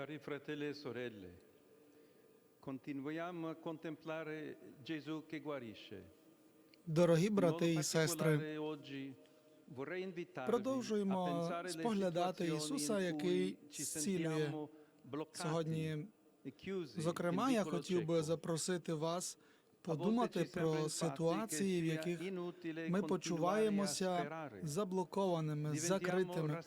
Cari fratelli e sorelle, continuiamo a contemplare Gesù che guarisce. Дорогі брати і сестри, продовжуємо споглядати Ісуса, який зцілює. Сьогодні, e зокрема, я хотів би запросити вас подумати про ситуації, в яких ми почуваємося заблокованими, закритими,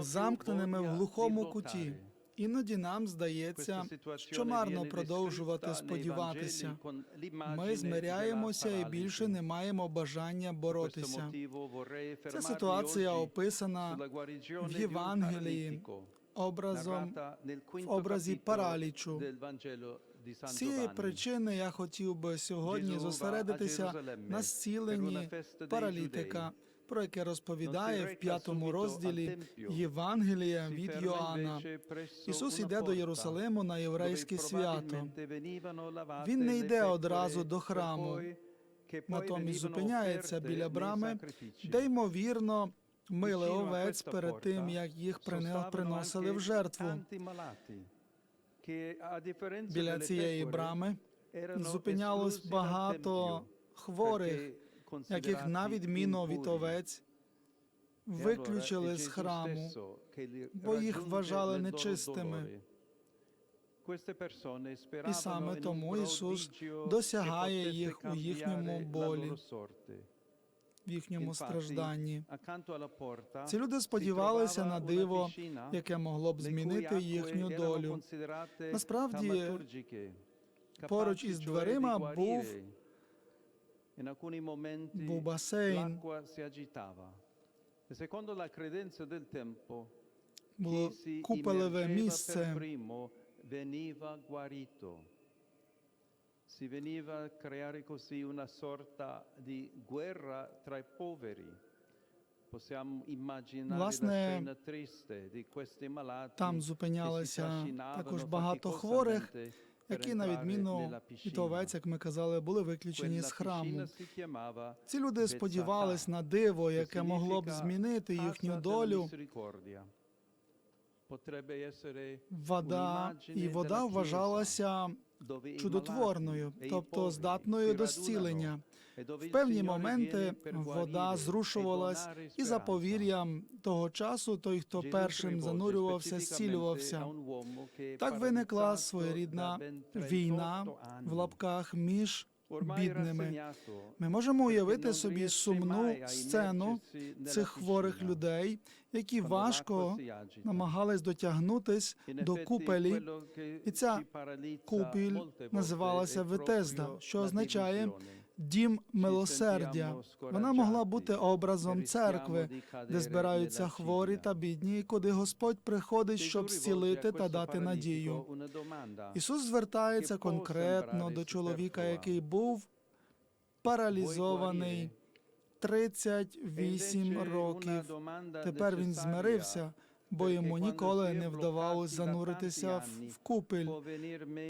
замкненими в глухому куті. Іноді нам здається, що марно продовжувати сподіватися. Ми змиряємося і більше не маємо бажання боротися. Ця ситуація описана в Євангелії образом в образі паралічу. З цієї причини я хотів би сьогодні зосередитися на зціленні паралітика, про яке розповідає в п'ятому розділі. Євангелія від Йоанна. Ісус іде до Єрусалиму на єврейське свято. Він не йде одразу до храму, Натомість зупиняється біля брами, де ймовірно мили овець перед тим, як їх приносили в жертву. Біля цієї брами зупинялось багато хворих, яких на відміну від овець E виключили з храму. бо їх вважали нечистими. І саме тому Ісус досягає їх у їхньому болі, в їхньому стражданні. Ці люди сподівалися на диво, яке могло б змінити їхню долю. Насправді, поруч із дверима був-. In alcuni momenti був басейн, l'acqua si agitava. E secondo la credenza del tempo, було chi si купелеве immergeva per місце. primo veniva guarito. Si veniva a creare così una sorta di guerra tra i poveri. Possiamo immaginare Власне, la scena triste di questi malati Там che si зупинялися trascinavano також багато хворих, faticosamente per які, на відміну від овець, як ми казали, були виключені з храму. Ці люди сподівались на диво, яке могло б змінити їхню долю. Вода і вода вважалася чудотворною, тобто здатною до зцілення. В певні моменти вода зрушувалась, і за повір'ям того часу той, хто першим занурювався, зцілювався. Так виникла своєрідна війна в лапках між бідними. Ми можемо уявити собі сумну сцену цих хворих людей, які важко намагались дотягнутись до купелі. І ця купіль називалася Ветезда, що означає. Дім милосердя. Вона могла бути образом церкви, де збираються хворі та бідні, і куди Господь приходить, щоб зцілити та дати надію. Ісус звертається конкретно до чоловіка, який був паралізований 38 років. Тепер він змирився, бо йому ніколи не вдавалось зануритися в купель,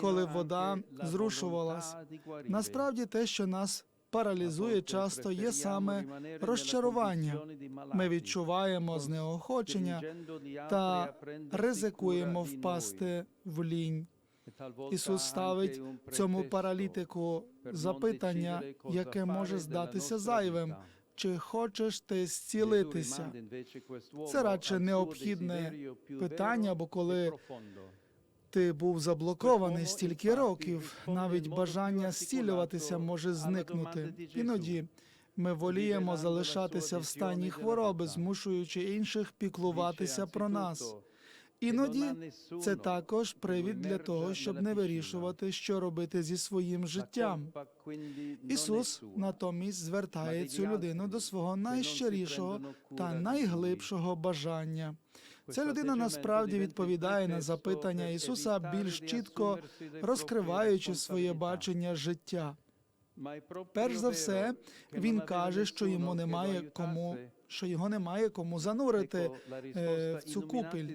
коли вода зрушувалась. Насправді те, що нас паралізує часто, є саме розчарування. Ми відчуваємо знеохочення та ризикуємо впасти в лінь. Ісус ставить цьому паралітику запитання, яке може здатися зайвим. Чи хочеш ти зцілитися? Це радше необхідне питання, бо коли ти був заблокований стільки років, навіть бажання зцілюватися може зникнути. Іноді ми воліємо залишатися в стані хвороби, змушуючи інших піклуватися про нас. Іноді це також привід для того, щоб не вирішувати, що робити зі своїм життям. Ісус натомість звертає цю людину до свого найщирішого та найглибшого бажання. Ця людина насправді відповідає на запитання Ісуса більш чітко розкриваючи своє бачення життя. Перш за все, він каже, що йому немає кому що його немає кому занурити. Risposta в цю купіль.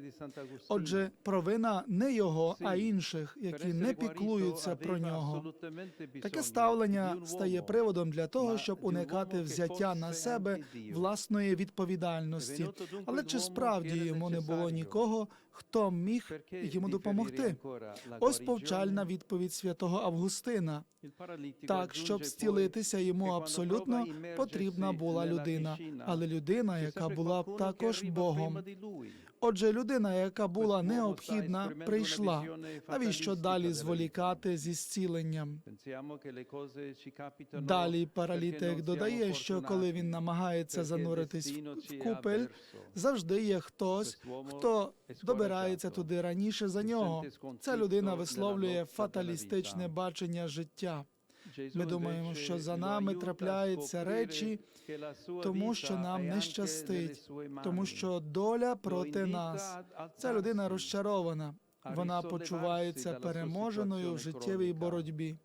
Отже, провина не його, а інших, які не піклуються про нього. Таке ставлення стає приводом для того, щоб уникати взяття на себе власної відповідальності. Але чи справді йому не було нікого, хто міг йому допомогти? Ось повчальна відповідь святого Августина. Так, щоб зцілитися йому абсолютно потрібна була людина, але людина, яка була також Богом. Отже, людина, яка була необхідна, прийшла. Навіщо далі зволікати зі зціленням? Далі паралітик додає, що коли він намагається зануритись в- купель, завжди є хтось, хто добирається туди раніше за нього. Ця людина висловлює фаталістичне бачення життя. Ми думаємо, що за нами трапляються речі, тому що нам не щастить, тому що доля проти нас. Ця людина розчарована. Вона почувається переможеною в життєвій боротьбі.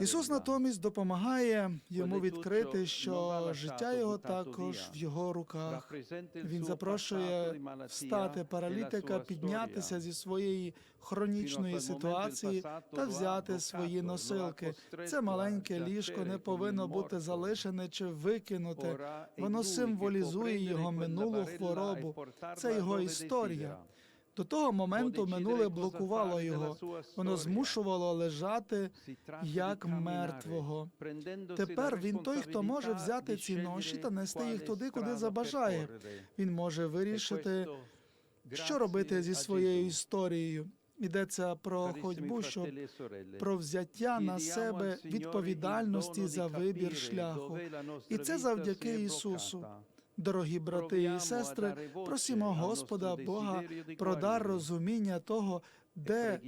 Ісус натомість допомагає йому відкрити, що життя його також в його руках. Він запрошує встати паралітика, піднятися зі своєї хронічної ситуації та взяти свої носилки. Це маленьке ліжко не повинно бути залишене чи викинуте. Воно символізує його минулу хворобу. Це його історія. До того моменту минуле блокувало його. Воно змушувало лежати як мертвого. Тепер він той, хто може взяти ці ноші та нести їх туди, куди забажає. Він може вирішити, що робити зі своєю історією. Йдеться про ходьбу, sorelle, про взяття на себе відповідальності за вибір шляху. І це завдяки Ісусу. Дорогі брати і сестри, просімо Господа Бога про дар розуміння того, де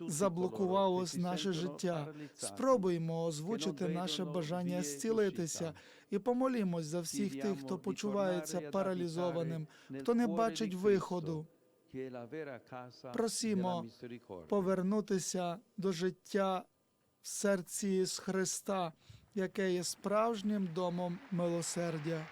заблокувалось наше життя. Спробуймо озвучити наше бажання зцілитися і помолімось за всіх тих, хто почувається паралізованим, хто не бачить виходу. Просімо повернутися до життя в серці з Христа, яке є справжнім домом милосердя.